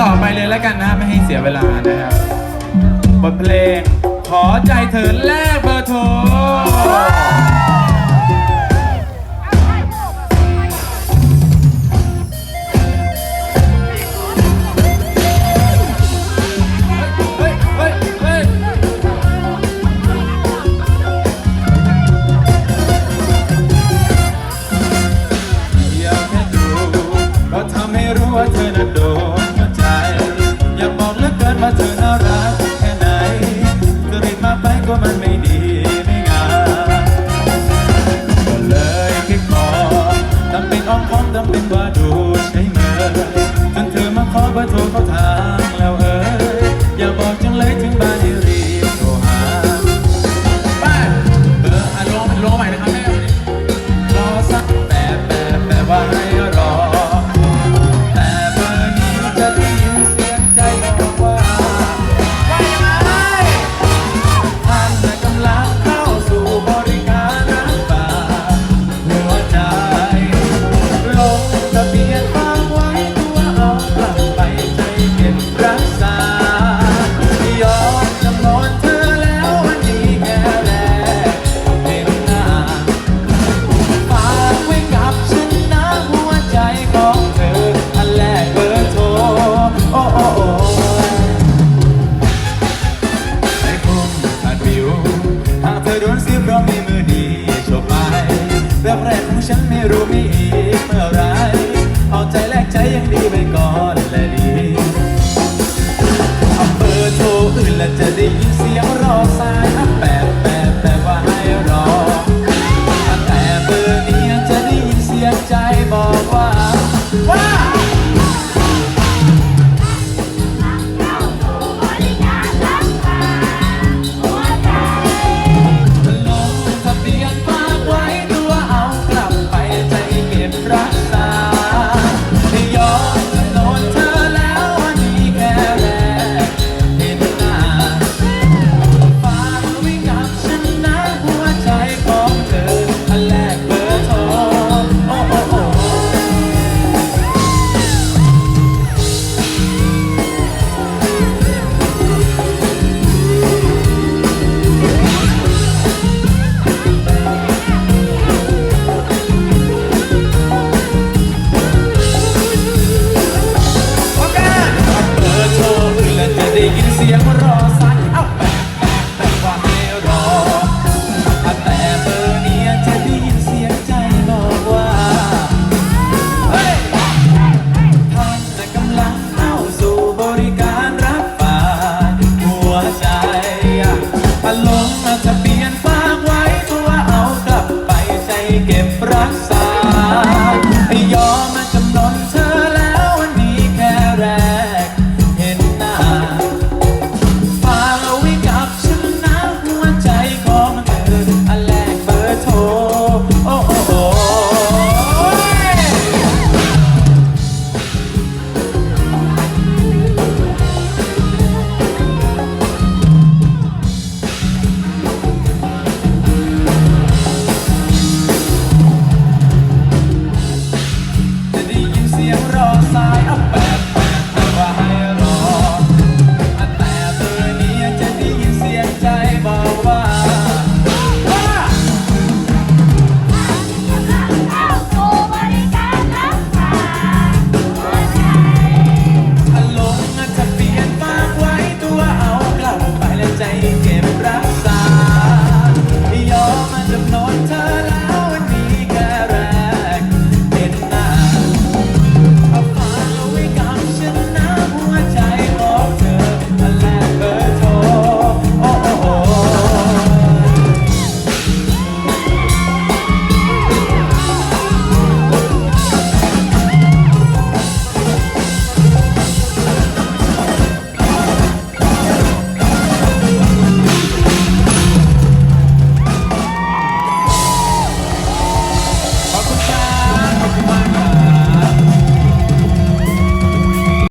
ต่อไปเลยแล้วกันนะไม่ให้เสียเวลานะครับบทเพลงขอใจเธอแลกเบอร์โทร มันไม่ดี เพราะมีมือดีโชคไปแบบแรกของฉันไม่รู้มี